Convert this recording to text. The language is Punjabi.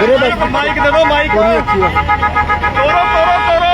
ਵੀਰੇ ਬਸ। ਮਾਈਕ ਦੇ ਦਿਓ ਮਾਈਕ। ਤੋਰੋ ਤੋਰੋ ਤੋਰੋ।